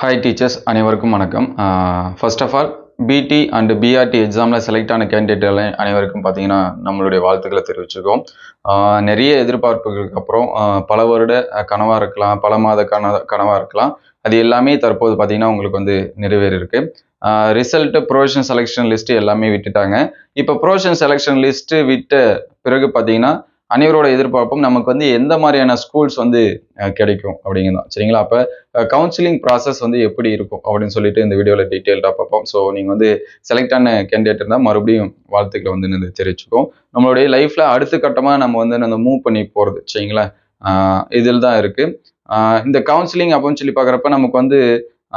Hi teachers அனைவருக்கும் வணக்கம். First of all BT and BRT எக்ஸாமில் செலக்ட் ஆன கேண்டிடேட் அனைவருக்கும் பார்த்தீங்கன்னா நம்மளுடைய வாழ்த்துக்களை தெரிவிச்சுக்கோம் நிறைய எதிர்பார்ப்புகளுக்கு அப்புறம் பல வருட கனவாக இருக்கலாம் பல மாத கன கனவாக இருக்கலாம். அது எல்லாமே தற்போது பார்த்தீங்கன்னா உங்களுக்கு வந்து நிறைவேறியிருக்கு. ரிசல்ட்டு ப்ரொவிஷன் செலெக்ஷன் லிஸ்ட்டு எல்லாமே விட்டுட்டாங்க. இப்போ ப்ரொவிஷன் செலெக்ஷன் லிஸ்ட்டு விட்ட பிறகு பார்த்தீங்கன்னா அனைவரோட எதிர்பார்ப்பும் நமக்கு வந்து எந்த மாதிரியான ஸ்கூல்ஸ் வந்து கிடைக்கும் அப்படிங்கிறதான் சரிங்களா? அப்போ கவுன்சிலிங் ப்ராசஸ் வந்து எப்படி இருக்கும் அப்படின்னு சொல்லிட்டு இந்த வீடியோவில் டீட்டெயில்டாக பார்ப்போம். ஸோ நீங்கள் வந்து செலக்ட் ஆன கேண்டிடேட் இருந்தால் மறுபடியும் வாழ்த்துக்களை வந்து நம்ம தெரிவிச்சுக்கோம் நம்மளுடைய லைஃப்பில் அடுத்த கட்டமாக நம்ம வந்து அந்த மூவ் பண்ணி போகிறது சரிங்களா? இதில் தான் இருக்குது இந்த கவுன்சிலிங் அப்படின்னு சொல்லி பார்க்குறப்ப நமக்கு வந்து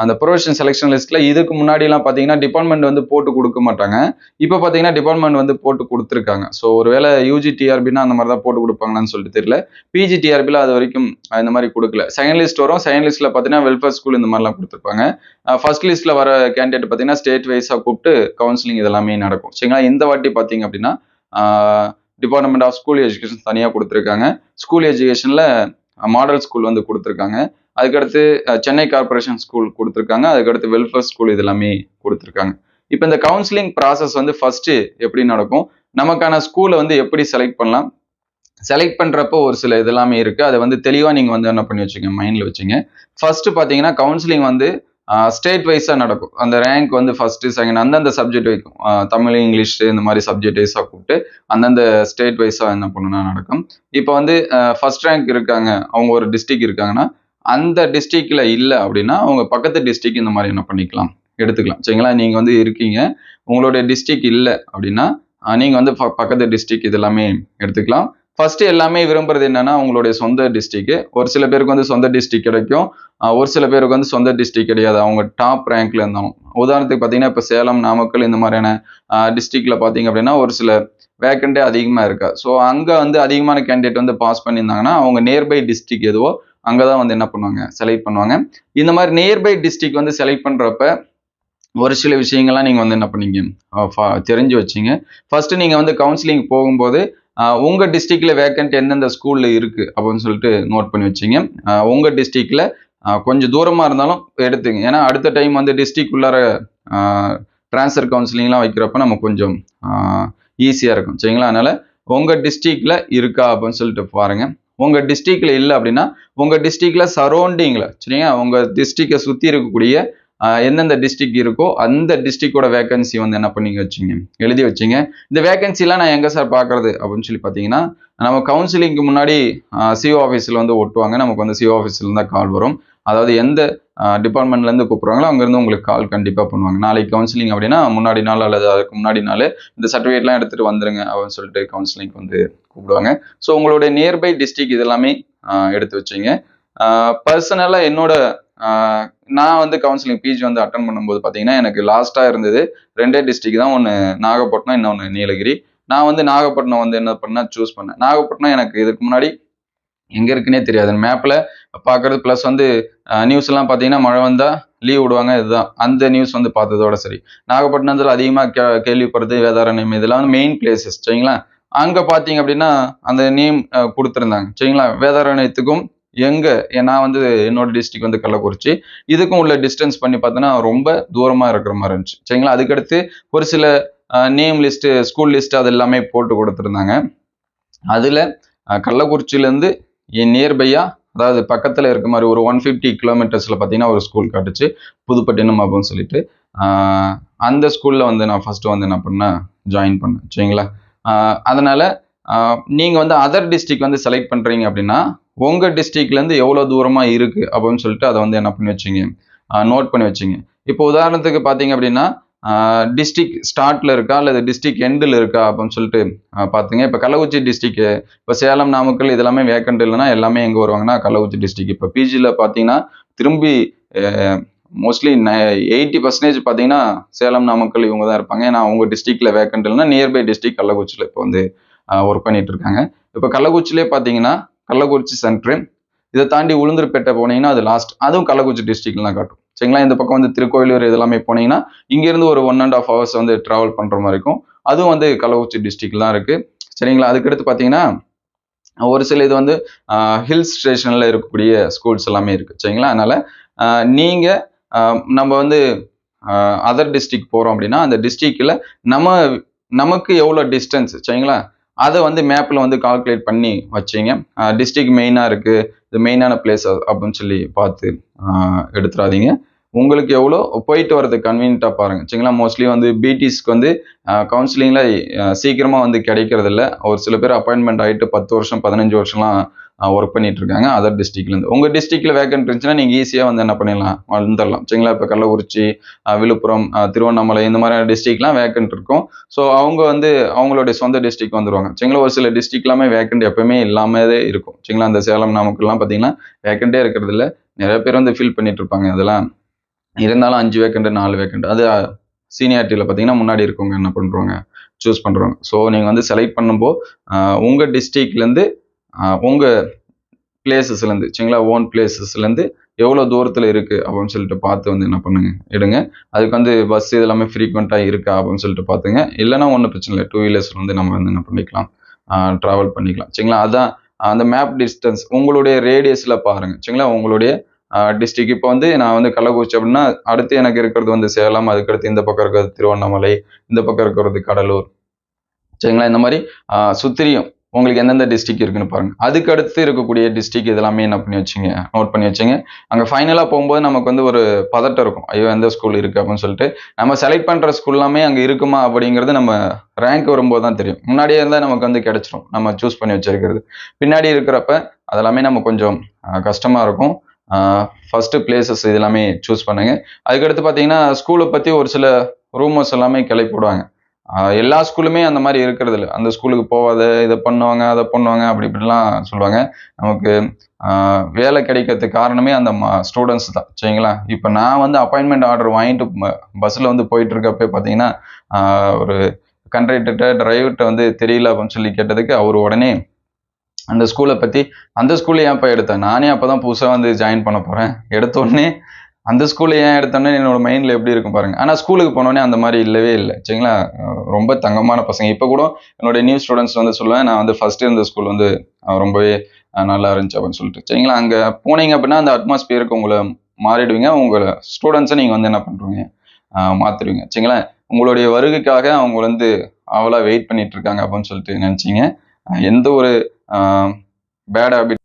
அந்த ப்ரொஃபஷன் செலெக்ஷன் லிஸ்ட்ல இதுக்கு முன்னாடிலாம் பார்த்தீங்கன்னா டிபார்ட்மெண்ட் வந்து போட்டு கொடுக்க மாட்டாங்க. இப்போ பார்த்தீங்கன்னா டிபார்ட்மெண்ட் வந்து போட்டு கொடுத்துருக்காங்க. ஸோ ஒருவேளை யூஜி டிஆர்பினா அந்த மாதிரி தான் போட்டு கொடுப்பாங்களான்னு சொல்லிட்டு தெரியல. பிஜி டிஆர்பியில் அது வரைக்கும் இந்த மாதிரி கொடுக்கல. செகண்ட் லிஸ்ட் வரும். செகண்ட் லிஸ்ட்ல பார்த்தீங்கன்னா வெல்ஃபேர் ஸ்கூல் இந்த மாதிரிலாம் கொடுத்துருப்பாங்க. ஃபர்ஸ்ட் லிஸ்ட்ல வர கேண்டிடேட் பார்த்தீங்கன்னா ஸ்டேட் வைஸாக கூப்பிட்டு கவுன்சிலிங் இதெல்லாமே நடக்கும். சரிங்களா? இந்த வாட்டி பார்த்தீங்க அப்படின்னா டிபார்ட்மெண்ட் ஆஃப் ஸ்கூல் எஜுகேஷன் தனியாக கொடுத்துருக்காங்க. ஸ்கூல் எஜுகேஷனில் மாடல் ஸ்கூல் வந்து கொடுத்துருக்காங்க. அதுக்கடுத்து சென்னை கார்ப்பரேஷன் ஸ்கூல் கொடுத்துருக்காங்க. அதுக்கடுத்து வெல்ஃபேர் ஸ்கூல் இது எல்லாமே கொடுத்துருக்காங்க. இப்போ இந்த கவுன்சிலிங் ப்ராசஸ் வந்து ஃபர்ஸ்ட் எப்படி நடக்கும்? நமக்கான ஸ்கூலை வந்து எப்படி செலக்ட் பண்ணலாம்? செலக்ட் பண்ணுறப்போ ஒரு சில இதெல்லாமே இருக்குது அதை வந்து தெளிவாக நீங்கள் வந்து என்ன பண்ணி வச்சுங்க? மைண்டில் வச்சுங்க. ஃபஸ்ட்டு பார்த்தீங்கன்னா கவுன்சிலிங் வந்து ஸ்டேட் வைஸாக நடக்கும். அந்த ரேங்க் வந்து ஃபஸ்ட்டு செகண்ட் அந்தந்த சப்ஜெக்ட் வைக்கும் தமிழ் இங்கிலீஷ் இந்த மாதிரி சப்ஜெக்ட் வைஸாக கூப்பிட்டு அந்தந்த ஸ்டேட் வைஸாக என்ன பண்ணுன்னா நடக்கும். இப்போ வந்து ஃபர்ஸ்ட் ரேங்க் இருக்காங்க. அவங்க ஒரு டிஸ்ட்ரிக்ட் இருக்காங்கன்னா அந்த டிஸ்ட்ரிக்ட்ல இல்லை அப்படின்னா அவங்க பக்கத்து டிஸ்ட்ரிக் இந்த மாதிரி என்ன பண்ணிக்கலாம்? எடுத்துக்கலாம். சரிங்களா? நீங்க வந்து இருக்கீங்க. உங்களுடைய டிஸ்ட்ரிக் இல்லை அப்படின்னா நீங்கள் நீங்க வந்து ப- பக்கத்து டிஸ்ட்ரிக் இது எல்லாமே எடுத்துக்கலாம். ஃபர்ஸ்ட் எல்லாமே விரும்புறது என்னன்னா உங்களுடைய சொந்த டிஸ்ட்ரிக்ட் ஒரு சில பேருக்கு வந்து சொந்த டிஸ்ட்ரிக் கிடைக்கும். ஒரு சில பேருக்கு வந்து சொந்த டிஸ்ட்ரிக் கிடையாது. அவங்க டாப் ரேங்க்ல இருந்தாலும். உதாரணத்துக்கு பார்த்தீங்கன்னா இப்போ சேலம் நாமக்கல் இந்த மாதிரியான டிஸ்ட்ரிக்ட்ல பார்த்தீங்க அப்படின்னா ஒரு சில வேக்கண்டே அதிகமாக இருக்கா? ஸோ அங்கே வந்து அதிகமான கேண்டிடேட் வந்து பாஸ் பண்ணியிருந்தாங்கன்னா அவங்க நியர்பை டிஸ்ட்ரிக் எதுவோ அங்கே தான் வந்து என்ன பண்ணுவாங்க? செலக்ட் பண்ணுவாங்க. இந்த மாதிரி நியர்பை டிஸ்ட்ரிக்ட் வந்து செலக்ட் பண்ணுறப்ப ஒரு சில விஷயங்கள்லாம் நீங்கள் வந்து என்ன பண்ணீங்க? தெரிஞ்சு வச்சீங்க. ஃபர்ஸ்ட் நீங்கள் வந்து கவுன்சிலிங் போகும்போது உங்கள் உங்க டிஸ்ட்ரிக்ட்ல வேக்கண்ட் எந்தெந்த ஸ்கூல்ல இருக்கு? அப்படின்னு சொல்லிட்டு நோட் பண்ணி வச்சீங்க. உங்கள் உங்க டிஸ்ட்ரிக்ட்ல கொஞ்சம் தூரமா இருந்தாலும் எடுத்துங்க. ஏன்னா அடுத்த டைம் வந்து டிஸ்ட்ரிக்ட் உள்ளார ட்ரான்ஸ்ஃபர் கவுன்சிலிங்லாம் வைக்கிறப்ப நம்ம கொஞ்சம் ஈஸியாக இருக்கும். சரிங்களா? அதனால உங்கள் டிஸ்ட்ரிக்டில் இருக்கா? அப்படின்னு சொல்லிட்டு பாருங்கள் உங்கள் டிஸ்ட்ரிக்டில் இல்லை அப்படின்னா உங்கள் டிஸ்ட்ரிக்டில் சரௌண்டிங்கில் சரிங்களா உங்கள் டிஸ்ட்ரிக்டை சுற்றி இருக்கக்கூடிய எந்தெந்த டிஸ்ட்ரிக்ட் இருக்கோ அந்த டிஸ்ட்ரிக்டோட வேகன்சி வந்து என்ன பண்ணி வச்சுங்க? எழுதி வச்சுங்க. இந்த வேகன்சிலாம் நான் எங்கே சார் பார்க்கறது அப்படின்னு சொல்லி பார்த்தீங்கன்னா நம்ம கவுன்சிலிங்க்கு முன்னாடி சிஓ ஆஃபீஸில் வந்து ஒட்டுவாங்க. நமக்கு வந்து சிஓ ஆஃபீஸில் இருந்தால் கால் வரும். அதாவது எந்த டிபார்ட்மெண்ட்லேருந்து கூப்பிட்றாங்களோ அங்கேருந்து உங்களுக்கு கால் கண்டிப்பாக பண்ணுவாங்க. நாளைக்கு கவுன்சிலிங் அப்படின்னா முன்னாடி நாள் அல்லது அதுக்கு முன்னாடி நாள் இந்த சர்டிஃபிகேட்லாம் எடுத்துகிட்டு வந்துருங்க அப்படின்னு சொல்லிட்டு கவுன்சிலிங் வந்து கூப்பிடுவாங்க. ஸோ உங்களுடைய நியர்பை டிஸ்ட்ரிக்ட் இதெல்லாமே எடுத்து வச்சிங்க. பர்சனலாக என்னோட நான் வந்து கவுன்சிலிங் பிஜி வந்து அட்டன் பண்ணும்போது பார்த்தீங்கன்னா எனக்கு லாஸ்ட்டாக இருந்தது ரெண்டே டிஸ்ட்ரிக்ட் தான். ஒன்று நாகப்பட்டினம் இன்னொன்று நீலகிரி. நான் வந்து நாகப்பட்டினம் வந்து என்ன பண்ணால் சூஸ் பண்ணேன். நாகப்பட்டினம் எனக்கு இதுக்கு முன்னாடி எங்கே இருக்குன்னே தெரியாது. மேப்பில் பார்க்கறது ப்ளஸ் வந்து நியூஸ் எல்லாம் பார்த்தீங்கன்னா மழை வந்தால் லீவ் விடுவாங்க. இதுதான். அந்த நியூஸ் வந்து பார்த்ததோட சரி. நாகப்பட்டினத்தில் அதிகமாக கே கேள்விப்படுறது வேதாரண்யம் இதெல்லாம் வந்து மெயின் பிளேசஸ் சரிங்களா? அங்கே பார்த்தீங்க அப்படின்னா அந்த நேம் கொடுத்துருந்தாங்க. சரிங்களா? வேதாரண்யத்துக்கும் எங்கே நான் வந்து என்னோட டிஸ்ட்ரிக் வந்து கள்ளக்குறிச்சி. இதுக்கும் உள்ள டிஸ்டன்ஸ் பண்ணி பார்த்தோன்னா ரொம்ப தூரமாக இருக்கிற மாதிரி இருந்துச்சு. சரிங்களா? அதுக்கடுத்து ஒரு சில நேம் லிஸ்ட்டு ஸ்கூல் லிஸ்ட்டு அது எல்லாமே போட்டு கொடுத்துருந்தாங்க. அதில் கள்ளக்குறிச்சியிலேருந்து நியர்பையாக அதாவது பக்கத்தில் இருக்க மாதிரி ஒரு ஒன் ஃபிஃப்டி கிலோமீட்டர்ஸில் பார்த்தீங்கன்னா ஒரு ஸ்கூல் காட்டுச்சு. புதுப்பட்டினம் அப்படின்னு சொல்லிட்டு. அந்த ஸ்கூலில் வந்து நான் ஃபஸ்ட்டு வந்து என்ன பண்ணேன்? ஜாயின் பண்ணேன். சரிங்களா? அதனால் நீங்கள் வந்து அதர் டிஸ்ட்ரிக் வந்து செலக்ட் பண்ணுறீங்க அப்படின்னா உங்கள் டிஸ்ட்ரிக்ட்லேருந்து எவ்வளோ தூரமாக இருக்குது அப்படின்னு சொல்லிட்டு அதை வந்து என்ன பண்ணி வச்சிங்க? நோட் பண்ணி வச்சிங்க. இப்போ உதாரணத்துக்கு பார்த்தீங்க அப்படின்னா டிஸ்ட்ரிக் ஸ்டார்ட்ல இருக்கா அல்லது டிஸ்ட்ரிக் எண்டில் இருக்கா அப்படின்னு சொல்லிட்டு பார்த்துங்க இப்போ கள்ளக்குறிச்சி டிஸ்ட்ரிக்கு இப்போ சேலம் நாமக்கல் இதெல்லாமே வேக்கண்ட் இல்லைன்னா எல்லாமே எங்கே வருவாங்கன்னா கள்ளக்குறிச்சி டிஸ்ட்ரிக் இப்போ பிஜியில் பார்த்தீங்கன்னா திரும்பி மோஸ்ட்லி எயிட்டி பர்சன்டேஜ் பார்த்தீங்கன்னா சேலம் நாமக்கல் இவங்க தான் இருப்பாங்க. ஏன்னா அவங்க டிஸ்ட்ரிக்ட்ல வேக்கண்ட் இல்லைன்னா நியர்பை டிஸ்ட்ரிக் கள்ளக்குறிச்சியில் இப்போ வந்து ஒர்க் பண்ணிட்டு இருக்காங்க. இப்போ கள்ளக்குறிச்சிலே பார்த்தீங்கன்னா கள்ளக்குறிச்சி சென்ட்ரு இதை தாண்டி உளுந்தூர்பேட்டை போனீங்கன்னா அது லாஸ்ட் அதுவும் கள்ளக்குறிச்சி டிஸ்ட்ரிக்ட்லாம் காட்டும். சரிங்களா? இந்த பக்கம் வந்து திருக்கோயிலூர் இதெல்லாமே போனீங்கன்னா இங்கேருந்து ஒரு ஒன் அண்ட் ஆஃப் ஹவர்ஸ் வந்து ட்ராவல் பண்ணுற மாதிரி இருக்கும். அதுவும் வந்து கள்ளக்குறிச்சி டிஸ்ட்ரிக்ட் தான் இருக்குது சரிங்களா? அதுக்கடுத்து பார்த்தீங்கன்னா ஒரு சில இது வந்து ஹில் ஸ்டேஷனில் இருக்கக்கூடிய ஸ்கூல்ஸ் எல்லாமே இருக்குது சரிங்களா? அதனால் நீங்கள் நம்ம வந்து அதர் டிஸ்ட்ரிக்ட் போகிறோம் அப்படின்னா அந்த டிஸ்ட்ரிக்டில் நம்ம நமக்கு எவ்வளோ டிஸ்டன்ஸ் சரிங்களா? அதை வந்து மேப்பில் வந்து கால்குலேட் பண்ணி வச்சிங்க. டிஸ்ட்ரிக்ட் மெயினாக இருக்குது இது மெயினான பிளேஸ் அப்படின்னு சொல்லி பார்த்து எடுத்துடாதீங்க. உங்களுக்கு எவ்வளோ? போயிட்டு வரது கன்வீனியண்ட்டாக பாருங்கள் சரிங்களா? மோஸ்ட்லி வந்து பிடிஸ்க்கு வந்து கவுன்சிலிங்கில் சீக்கிரமாக வந்து கிடைக்கிறதில்ல. ஒரு சில பேர் அப்பாயின்மெண்ட் ஆகிட்டு பத்து வருஷம் பதினஞ்சு வருஷம்லாம் ஒர்க் பண்ணிட்டு இருக்காங்க. அதர் டிஸ்ட்ரிக்ட்லேருந்து உங்கள் டிஸ்ட்ரிக்டில் வேக்கன்ட் இருந்துச்சுன்னா நீங்கள் ஈஸியாக வந்து என்ன பண்ணிடலாம்? வந்துடலாம். சரிங்களா? இப்போ கள்ளக்குறிச்சி விழுப்புரம் திருவண்ணாமலை இந்த மாதிரியான டிஸ்ட்ரிக்ட்லாம் வேக்கன்ட் இருக்கும். ஸோ அவங்க வந்து அவங்களுடைய சொந்த டிஸ்ட்ரிக்ட் வந்துருவாங்க. சரிங்களா? ஒரு சில டிஸ்ட்ரிக்ட்லாமே வேக்கண்ட் எப்பவுமே இல்லாமலே இருக்கும். சரிங்களா? அந்த சேலம் நாமக்கல்லாம் பார்த்தீங்கன்னா வேக்கண்டே இருக்கிறது இல்லை நிறைய பேர் வந்து ஃபில் பண்ணிட்டு இருப்பாங்க. அதெல்லாம் இருந்தாலும் அஞ்சு வேக்கண்ட் நாலு வேக்கண்ட் அது சீனியாரிட்டியில் பார்த்தீங்கன்னா முன்னாடி இருக்கவங்க என்ன பண்ணுறாங்க சூஸ் பண்ணுறாங்க ஸோ நீங்கள் வந்து செலக்ட் பண்ணும்போது உங்கள் டிஸ்ட்ரிக்ட்லேருந்து உங்கள் பிளேசஸ்லேருந்து சரிங்களா? ஓன் பிளேசஸ்லேருந்து எவ்வளோ தூரத்தில் இருக்குது அப்படின்னு சொல்லிட்டு பார்த்து வந்து என்ன பண்ணுங்க? எடுங்க. அதுக்கு வந்து பஸ் இதெல்லாமே ஃப்ரீக்வெண்ட்டாக இருக்கா அப்படின்னு சொல்லிட்டு பார்த்துங்க. இல்லைன்னா ஒன்றும் பிரச்சனை இல்லை. டூ வீலர்ஸ் வந்து நம்ம வந்து என்ன பண்ணிக்கலாம்? ட்ராவல் பண்ணிக்கலாம். சரிங்களா? அதான் அந்த மேப் டிஸ்டன்ஸ் உங்களுடைய ரேடியஸில் பாருங்கள் சரிங்களா? உங்களுடைய டிஸ்ட்ரிக்ட் இப்போ வந்து நான் வந்து கள்ளக்குறிச்சி அப்படின்னா அடுத்து எனக்கு இருக்கிறது வந்து சேலம் அதுக்கடுத்து இந்த பக்கம் இருக்கிறது திருவண்ணாமலை இந்த பக்கம் இருக்கிறது கடலூர். சரிங்களா? இந்த மாதிரி சுத்திரியும் உங்களுக்கு எந்தெந்த டிஸ்ட்ரிக் இருக்குன்னு பாருங்க. அதுக்கு அடுத்து இருக்கக்கூடிய டிஸ்ட்ரிக் இதெல்லாமே என்ன பண்ணி வச்சுங்க நோட் பண்ணி வச்சுங்க. அங்கே ஃபைனலாக போகும்போது நமக்கு வந்து ஒரு பதட்டம் இருக்கும். ஐயோ எந்த ஸ்கூல் இருக்கு அப்படின்னு சொல்லிட்டு. நம்ம செலக்ட் பண்ணுற ஸ்கூல் எல்லாமே அங்கே இருக்குமா அப்படிங்கிறது நம்ம ரேங்க் வரும்போது தான் தெரியும். முன்னாடியே இருந்தால் நமக்கு வந்து கிடைச்சிரும். நம்ம சூஸ் பண்ணி வச்சிருக்கிறது. பின்னாடி இருக்கிறப்ப அதெல்லாமே நம்ம கொஞ்சம் கஷ்டமாக இருக்கும். ஃபஸ்ட்டு பிளேசஸ் இது எல்லாமே சூஸ் பண்ணுங்கள் அதுக்கடுத்து பார்த்தீங்கன்னா ஸ்கூலை பற்றி ஒரு சில ரூமர்ஸ் எல்லாமே கிளப்பிவிடுவாங்க எல்லா ஸ்கூலுமே அந்த மாதிரி இருக்கிறது இல்லை. அந்த ஸ்கூலுக்கு போகாத இதை பண்ணுவாங்க அதை பண்ணுவாங்க அப்படி இப்படிலாம் சொல்லுவாங்க. நமக்கு வேலை கிடைக்கிறதுக்கு காரணமே அந்த ஸ்டூடெண்ட்ஸ் தான். சரிங்களா? இப்போ நான் வந்து அப்பாயின்மெண்ட் ஆர்டர் வாங்கிட்டு பஸ்ஸில் வந்து போயிட்டு இருக்கப்ப பார்த்தீங்கன்னா ஒரு கண்ட்ரக்டர்கிட்ட டிரைவர்கிட்ட வந்து தெரியல அப்படின்னு சொல்லி கேட்டதுக்கு அவர் உடனே அந்த ஸ்கூலை பற்றி அந்த ஸ்கூலில் ஏன்ப்பா எடுத்தேன்? நானே அப்போ தான் புதுசாக வந்து ஜாயின் பண்ண போகிறேன் எடுத்தோடனே அந்த ஸ்கூலில் ஏன் எடுத்தோன்னே என்னோட மைண்டில் எப்படி இருக்கும் பாருங்க. ஆனால் ஸ்கூலுக்கு போனோடனே அந்த மாதிரி இல்லவே இல்லை. சரிங்களா? ரொம்ப தங்கமான பசங்க. இப்போ கூட என்னோட நியூ ஸ்டூடெண்ட்ஸ் வந்து சொல்லுவேன் நான் வந்து ஃபஸ்ட்டு இருந்த ஸ்கூல் வந்து ரொம்பவே நல்லா இருந்துச்சு அப்படின்னு சொல்லிட்டு. சரிங்களா? அங்கே போனீங்க அப்படின்னா அந்த அட்மாஸ்பியருக்கு உங்களை மாறிடுவீங்க. உங்களை ஸ்டூடெண்ட்ஸை நீங்கள் வந்து என்ன பண்ணுறீங்க மாற்றிடுவீங்க சரிங்களா? உங்களுடைய வருகைக்காக அவங்க வந்து அவளா வெயிட் பண்ணிட்டு இருக்காங்க அப்படின்னு சொல்லிட்டு நினச்சிங்க. எந்த ஒரு பேட் ஹேபிட்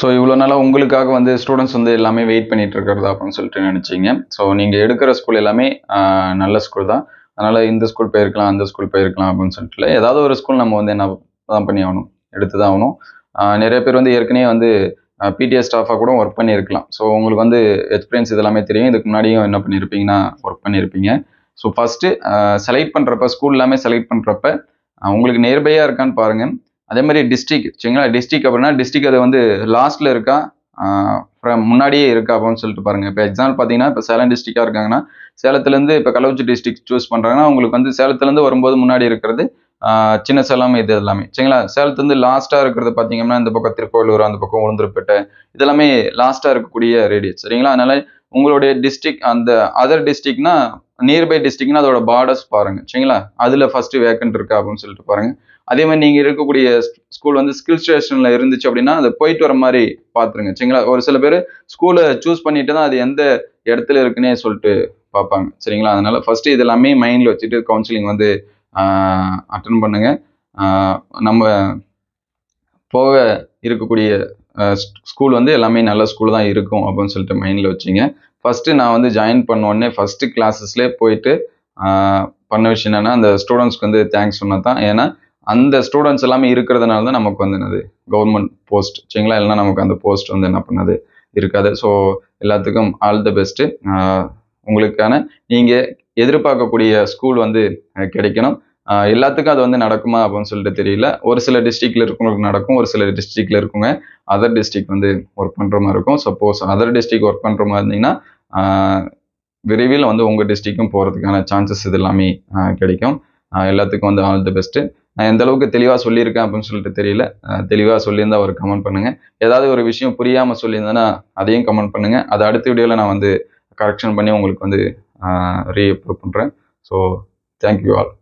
ஸோ இவ்வளோ நாளாக உங்களுக்காக வந்து ஸ்டூடெண்ட்ஸ் வந்து எல்லாமே வெயிட் பண்ணிட்டு இருக்கிறதா அப்படின்னு சொல்லிட்டு நினச்சிங்க. ஸோ நீங்கள் எடுக்கிற ஸ்கூல் எல்லாமே நல்ல ஸ்கூல் தான். அதனால் இந்த ஸ்கூல் போயிருக்கலாம் அந்த ஸ்கூல் போயிருக்கலாம் அப்படின்னு சொல்லிட்டு இல்லை. ஏதாவது ஒரு ஸ்கூல் நம்ம வந்து என்ன தான் பண்ணி ஆகணும்? எடுத்து தான் ஆகணும். நிறைய பேர் வந்து ஏற்கனவே வந்து பிடிஎஸ் ஸ்டாஃபாக கூட ஒர்க் பண்ணியிருக்கலாம். ஸோ உங்களுக்கு வந்து எக்ஸ்பீரியன்ஸ் இதெல்லாமே தெரியும். இதுக்கு முன்னாடியும் என்ன பண்ணியிருப்பீங்கன்னா ஒர்க் பண்ணியிருப்பீங்க ஸோ ஃபஸ்ட்டு செலக்ட் பண்ணுறப்ப ஸ்கூல் எல்லாமே செலக்ட் பண்ணுறப்ப உங்களுக்கு நியர்பையாக இருக்கான்னு பாருங்கள் அதே மாதிரி டிஸ்ட்ரிக் சரிங்களா? டிஸ்ட்ரிக் அப்படின்னா டிஸ்ட்ரிக் அது வந்து லாஸ்ட்டில் இருக்கா? ஃப்ரம் முன்னாடியே இருக்கா அப்படின்னு சொல்லிட்டு பாருங்க. இப்போ எக்ஸாம்பிள் பார்த்தீங்கன்னா இப்போ சேலம் டிஸ்ட்ரிக்டாக இருக்காங்கன்னா சேலத்துலேருந்து இப்போ கள்ளக்குறிச்சி டிஸ்ட்ரிக் சூஸ் பண்ணுறாங்கன்னா உங்களுக்கு வந்து சேலத்துலேருந்து வரும்போது முன்னாடி இருக்கிறது சின்ன சேலம் இது எல்லாமே. சரிங்களா? சேலத்துலேருந்து லாஸ்ட்டாக இருக்கிறது பார்த்தீங்கன்னா இந்த பக்கம் திருக்கோவிலூர் அந்த பக்கம் உளுந்தூர்பேட்டை இதெல்லாமே லாஸ்ட்டாக இருக்கக்கூடிய ரேடியஸ் சரிங்களா? அதனால உங்களுடைய டிஸ்ட்ரிக் அந்த அதர் டிஸ்ட்ரிக்னா நியர்பை டிஸ்ட்ரிக்ட்னா அதோட பார்டர்ஸ் பாருங்க. சரிங்களா? அதில் ஃபர்ஸ்ட் வேக்கன்ட் இருக்கா அப்படின்னு சொல்லிட்டு பாருங்க. அதே மாதிரி நீங்கள் இருக்கக்கூடிய ஸ்கூல் வந்து ஸ்கில் ஸ்டேஷனில் இருந்துச்சு அப்படின்னா அதை போயிட்டு வர மாதிரி பார்த்துருங்க சரிங்களா? ஒரு சில பேர் ஸ்கூலை சூஸ் பண்ணிட்டு தான் அது எந்த இடத்துல இருக்குன்னே சொல்லிட்டு பார்ப்பாங்க சரிங்களா? அதனால ஃபர்ஸ்ட் இது எல்லாமே மைண்டில் வச்சுட்டு கவுன்சிலிங் வந்து அட்டன் பண்ணுங்க. நம்ம போக இருக்கக்கூடிய ஸ்கூல் வந்து எல்லாமே நல்ல ஸ்கூல் தான் இருக்கும் அப்படின்னு சொல்லிட்டு மைண்டில் வச்சிங்க. ஃபஸ்ட்டு நான் வந்து ஜாயின் பண்ண உடனே கிளாஸஸ்லேயே போயிட்டு பண்ண விஷயம் என்னென்னா அந்த ஸ்டூடெண்ட்ஸ்க்கு வந்து தேங்க்ஸ் சொன்னா தான். ஏன்னா அந்த ஸ்டூடெண்ட்ஸ் எல்லாமே இருக்கிறதுனால தான் நமக்கு வந்து என்னது? கவர்மெண்ட் போஸ்ட் சரிங்களா? இல்லைனா நமக்கு அந்த போஸ்ட் வந்து என்ன பண்ணது? இருக்காது. ஸோ எல்லாத்துக்கும் ஆல் த பெஸ்ட்டு உங்களுக்கான நீங்கள் எதிர்பார்க்கக்கூடிய ஸ்கூல் வந்து கிடைக்கணும். எல்லாத்துக்கும் அது வந்து நடக்குமா அப்படின்னு சொல்லிட்டு தெரியல. ஒரு சில டிஸ்ட்ரிக்ட்ல இருக்கவங்களுக்கு நடக்கும் ஒரு சில டிஸ்ட்ரிக்ட்ல இருக்குங்க. அதர் டிஸ்ட்ரிக்ட் வந்து ஒர்க் பண்ணுற மாதிரி இருக்கும். சப்போஸ் அதர் டிஸ்ட்ரிக்ட் ஒர்க் பண்ணுற மாதிரி இருந்தீங்கன்னா விரைவில் வந்து உங்கள் டிஸ்ட்ரிக்கும் போகிறதுக்கான சான்சஸ் இது எல்லாமே கிடைக்கும். எல்லாத்துக்கும் வந்து ஆல் தி பெஸ்ட்டு நான் எந்த அளவுக்கு தெளிவாக சொல்லியிருக்கேன் அப்படின்னு சொல்லிட்டு தெரியல. தெளிவாக சொல்லியிருந்தால் ஒரு கமெண்ட் பண்ணுங்க. ஏதாவது ஒரு விஷயம் புரியாமல் சொல்லியிருந்தேன்னா அதையும் கமெண்ட் பண்ணுங்க. அதை அடுத்த வீடியோவில் நான் வந்து கரெக்ஷன் பண்ணி உங்களுக்கு வந்து ரீஅப்ரூவ் பண்ணுறேன் ஸோ தேங்க்யூ ஆல்